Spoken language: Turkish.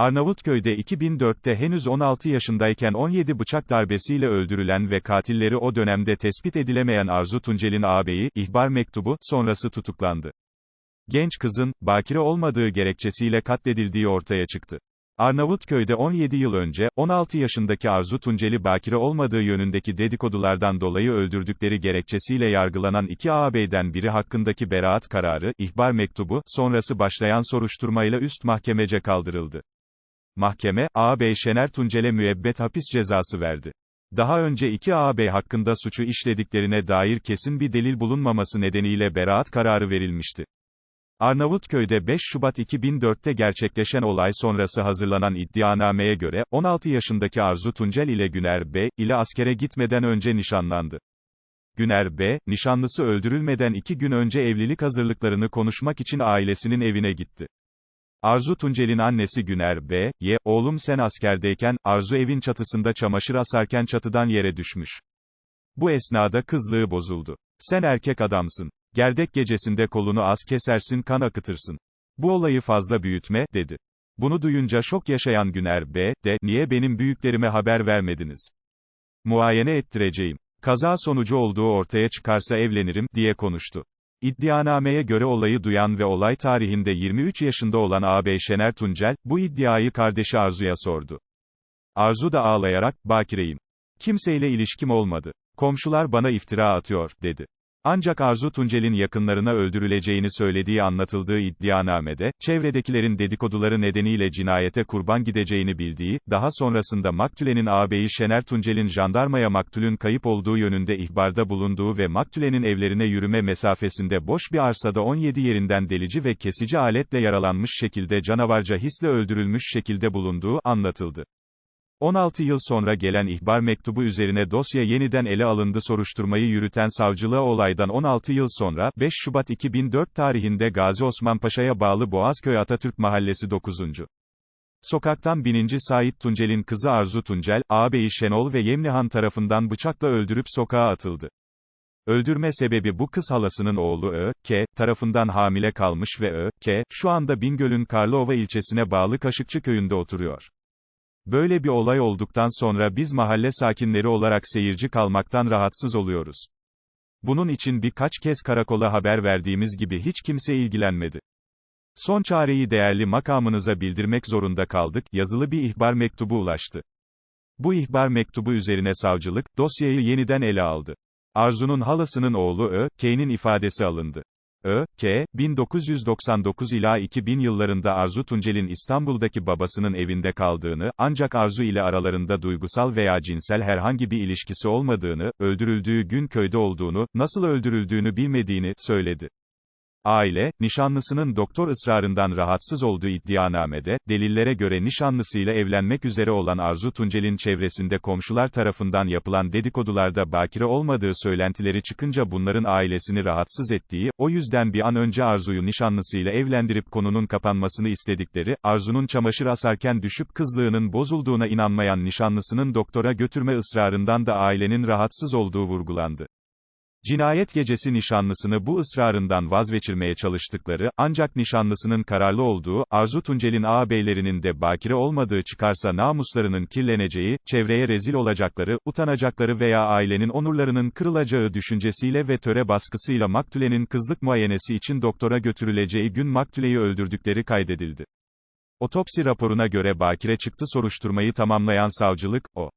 Arnavutköy'de 2004'te henüz 16 yaşındayken 17 bıçak darbesiyle öldürülen ve katilleri o dönemde tespit edilemeyen Arzu Tuncel'in ağabeyi, ihbar mektubu, sonrası tutuklandı. Genç kızın, bakire olmadığı gerekçesiyle katledildiği ortaya çıktı. Arnavutköy'de 17 yıl önce, 16 yaşındaki Arzu Tuncel'i bakire olmadığı yönündeki dedikodulardan dolayı öldürdükleri gerekçesiyle yargılanan iki ağabeyden biri hakkındaki beraat kararı, ihbar mektubu, sonrası başlayan soruşturmayla üst mahkemece kaldırıldı. Mahkeme, ağabey Şener Tuncel'e müebbet hapis cezası verdi. Daha önce iki ağabey hakkında suçu işlediklerine dair kesin bir delil bulunmaması nedeniyle beraat kararı verilmişti. Arnavutköy'de 5 Şubat 2004'te gerçekleşen olay sonrası hazırlanan iddianameye göre, 16 yaşındaki Arzu Tuncel ile Güner B. ile askere gitmeden önce nişanlandı. Güner B., nişanlısı öldürülmeden iki gün önce evlilik hazırlıklarını konuşmak için ailesinin evine gitti. Arzu Tuncel'in annesi Güner B. Ye, oğlum sen askerdeyken, Arzu evin çatısında çamaşır asarken çatıdan yere düşmüş. Bu esnada kızlığı bozuldu. Sen erkek adamsın. Gerdek gecesinde kolunu az kesersin kan akıtırsın. Bu olayı fazla büyütme, dedi. Bunu duyunca şok yaşayan Güner B. de, niye benim büyüklerime haber vermediniz? Muayene ettireceğim. Kaza sonucu olduğu ortaya çıkarsa evlenirim, diye konuştu. İddianameye göre olayı duyan ve olay tarihinde 23 yaşında olan ağabey Şener Tuncel, bu iddiayı kardeşi Arzu'ya sordu. Arzu da ağlayarak, bakireyim. Kimseyle ilişkim olmadı. Komşular bana iftira atıyor, dedi. Ancak Arzu Tuncel'in yakınlarına öldürüleceğini söylediği anlatıldığı iddianamede, çevredekilerin dedikoduları nedeniyle cinayete kurban gideceğini bildiği, daha sonrasında Maktüle'nin ağabeyi Şener Tuncel'in jandarmaya Maktül'ün kayıp olduğu yönünde ihbarda bulunduğu ve Maktüle'nin evlerine yürüme mesafesinde boş bir arsada 17 yerinden delici ve kesici aletle yaralanmış şekilde canavarca hisle öldürülmüş şekilde bulunduğu anlatıldı. 16 yıl sonra gelen ihbar mektubu üzerine dosya yeniden ele alındı soruşturmayı yürüten savcılığa olaydan 16 yıl sonra, 5 Şubat 2004 tarihinde Gazi Osman Paşa'ya bağlı Boğazköy Atatürk Mahallesi 9. Sokaktan bininci Sait Tuncel'in kızı Arzu Tuncel, ağabeyi Şenol ve Yemlihan tarafından bıçakla öldürüp sokağa atıldı. Öldürme sebebi bu kız halasının oğlu Ö, K, tarafından hamile kalmış ve Ö, K, şu anda Bingöl'ün Karlova ilçesine bağlı Kaşıkçı köyünde oturuyor. Böyle bir olay olduktan sonra biz mahalle sakinleri olarak seyirci kalmaktan rahatsız oluyoruz. Bunun için birkaç kez karakola haber verdiğimiz gibi hiç kimse ilgilenmedi. Son çareyi değerli makamınıza bildirmek zorunda kaldık, yazılı bir ihbar mektubu ulaştı. Bu ihbar mektubu üzerine savcılık, dosyayı yeniden ele aldı. Arzu'nun halasının oğlu Ö, K'nin ifadesi alındı. Ö, K, 1999 ila 2000 yıllarında Arzu Tuncel'in İstanbul'daki babasının evinde kaldığını, ancak Arzu ile aralarında duygusal veya cinsel herhangi bir ilişkisi olmadığını, öldürüldüğü gün köyde olduğunu, nasıl öldürüldüğünü bilmediğini, söyledi. Aile, nişanlısının doktor ısrarından rahatsız olduğu iddianamede, delillere göre nişanlısıyla evlenmek üzere olan Arzu Tuncel'in çevresinde komşular tarafından yapılan dedikodularda bakire olmadığı söylentileri çıkınca bunların ailesini rahatsız ettiği, o yüzden bir an önce Arzu'yu nişanlısıyla evlendirip konunun kapanmasını istedikleri, Arzu'nun çamaşır asarken düşüp kızlığının bozulduğuna inanmayan nişanlısının doktora götürme ısrarından da ailenin rahatsız olduğu vurgulandı. Cinayet gecesi nişanlısını bu ısrarından vazgeçirmeye çalıştıkları, ancak nişanlısının kararlı olduğu, Arzu Tuncel'in ağabeylerinin de bakire olmadığı çıkarsa namuslarının kirleneceği, çevreye rezil olacakları, utanacakları veya ailenin onurlarının kırılacağı düşüncesiyle ve töre baskısıyla Maktüle'nin kızlık muayenesi için doktora götürüleceği gün Maktüle'yi öldürdükleri kaydedildi. Otopsi raporuna göre bakire çıktı soruşturmayı tamamlayan savcılık, o